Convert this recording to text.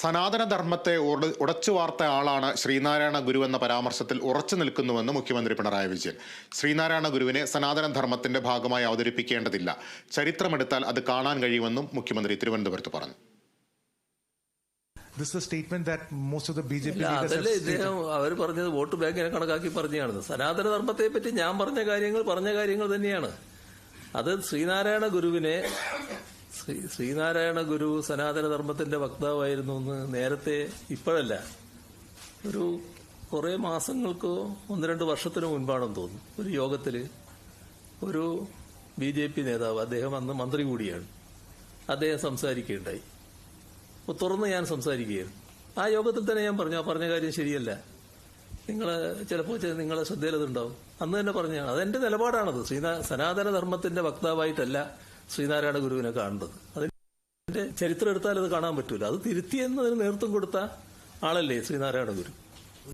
സനാതനധർമ്മത്തെ ഉട- ഉടച്ചു വാർത്ത ആളാണ് ശ്രീനാരായണ ഗുരു എന്ന പരാമർശത്തിൽ ഉറച്ചു നിൽക്കുന്നുവെന്ന് മുഖ്യമന്ത്രി പിണറായി വിജയൻ. ശ്രീനാരായണ ഗുരുവിനെ സനാതനധർമ്മത്തിന്റെ ഭാഗമായി അവതരിപ്പിക്കേണ്ടതില്ല. ചരിത്രമെടുത്താൽ അത് കാണാൻ കഴിയുമെന്നും മുഖ്യമന്ത്രി തിരുവനന്തപുരത്ത് പറഞ്ഞു. This is a statement that most of the BJP ഇല്ല, leaders have അതല്ലേ ഇദ്ദേഹം അവർ പറഞ്ഞത് വോട്ട് ബാങ്കിനെ കണക്കാക്കി പറഞ്ഞാണ് സനാതനധർമ്മത്തെ പറ്റി ഞാൻ പറഞ്ഞ കാര്യങ്ങൾ പറഞ്ഞ കാര്യങ്ങൾ തന്നെയാണ്. അത് ശ്രീനാരായണ ഗുരുവിനെ ശ്രീ ശ്രീനാരായണ ഗുരു സനാതനധർമ്മത്തിന്റെ വക്താവായിരുന്നു എന്ന് നേരത്തെ ഇപ്പോഴല്ല. ഒരു കുറേ മാസങ്ങൾക്കോ ഒന്ന് രണ്ട് വർഷത്തിന് മുൻപാണെന്ന് തോന്നുന്നു. ഒരു യോഗത്തിൽ ഒരു ബി ജെ പി നേതാവ് അദ്ദേഹം അന്ന് മന്ത്രി കൂടിയാണ്. അദ്ദേഹം സംസാരിക്കുകയുണ്ടായി. അപ്പോൾ തുറന്ന് ഞാൻ സംസാരിക്കുകയായിരുന്നു ആ യോഗത്തിൽ തന്നെ ഞാൻ പറഞ്ഞു ആ പറഞ്ഞ കാര്യം ശരിയല്ല. നിങ്ങൾ ചിലപ്പോൾ നിങ്ങളെ ശ്രദ്ധയിലതുണ്ടാവും. അന്ന് തന്നെ പറഞ്ഞാണ് അതെന്റെ നിലപാടാണത്. ശ്രീനാ സനാതന ധർമ്മത്തിന്റെ വക്താവായിട്ടല്ല ശ്രീനാരായണ ഗുരുവിനെ കാണേണ്ടത് അതിന്റെ ചരിത്രം എടുത്താൽ അത് കാണാൻ പറ്റൂല. അത് തിരുത്തിയെന്നതിന് നേതൃത്വം കൊടുത്ത ആളല്ലേ ശ്രീനാരായണ ഗുരു?